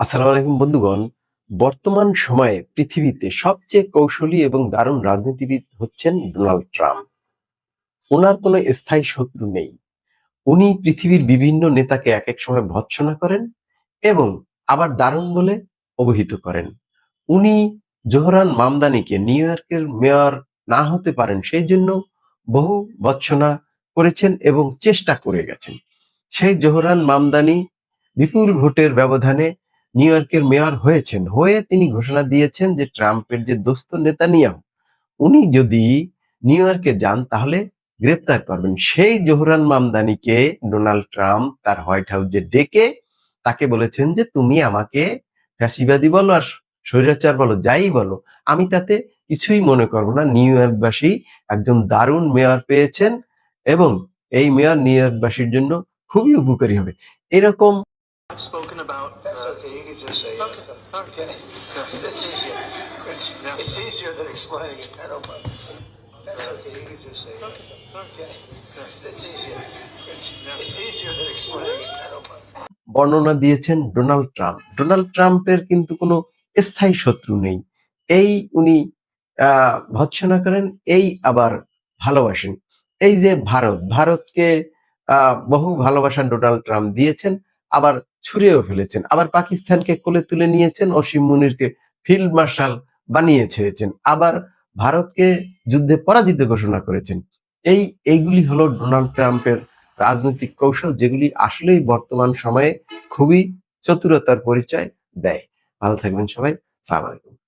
আসসালামু আলাইকুম বন্ধুগণ। বর্তমান সময়ে পৃথিবীতে সবচেয়ে কৌশলী এবং দারুণ রাজনীতিবিদ হচ্ছেন ডোনাল্ড ট্রাম্প। ওনার কোনো স্থায়ী শত্রু নেই। উনি পৃথিবীর বিভিন্ন নেতাকে এক এক সময় ভৎসনা করেন এবং আবার দারুণ বলে অবহিত করেন। উনি জোহরান মামদানিকে নিউ ইয়র্কের মেয়র না হতে পারেন সেই জন্য বহু ভৎসনা করেছেন এবং চেষ্টা করে গেছেন। সেই জোহরান মামদানি বিপুল ভোটের ব্যবধানে নিউ ইয়র্কের মেয়র হয়েছেন, হয়ে তিনি ঘোষণা দিয়েছেন যে ট্রাম্পের যে দোস্ত নেতা নিয়াম উনি যদি নিউ ইয়র্কে যান তাহলে গ্রেপ্তার করবেন। সেই জোহরান মামদানিকে ডোনাল্ড ট্রাম্প তার হোয়াইট হাউসে ডেকে তাকে বলেছেন যে, তুমি আমাকে ফ্যাসিবাদী বলো আর স্বৈরাচার বলো, যাই বলো, আমি তাতে কিছুই মনে করব না। নিউ ইয়র্কবাসী একজন দারুণ মেয়র পেয়েছেন এবং এই মেয়র নিউ ইয়র্কবাসীর জন্য খুবই উপকারী হবে। এরকম spoken about. That's uh, okay, you can just say Okay, it. okay. Okay? It's easier. It's, Yeah. it's easier than explaining it. I don't mind. That's okay, you can just say it. Okay? It's easier. It's, it's easier than explaining it. I don't mind. বর্ণনা দিয়েছেন Donald Trump Donald ট্রাম্পের কিন্তু কোনো স্থায়ী শত্রু নেই এই উনি ভৎসনা করেন এই আবার ভালোবাসেন এই যে ভারত ভারতকে বহু ভালোবাসা ডোনাল্ড ট্রাম্প দিয়েছেন আবার ছুঁড়েও ফেলেছেন। আবার পাকিস্তানকে কোলে তুলে নিয়েছেন, অসীম মুনিরকে ফিল্ড মার্শাল বানিয়ে ছেড়েছেন। আবার ভারতকে যুদ্ধে পরাজিত ঘোষণা করেছেন। এই, এইগুলি হলো ডোনাল্ড ট্রাম্পের রাজনৈতিক কৌশল, যেগুলি আসলেই বর্তমান সময়ে খুবই চতুরতার পরিচয় দেয়। ভালো থাকবেন সবাই। সালাম আলাইকুম।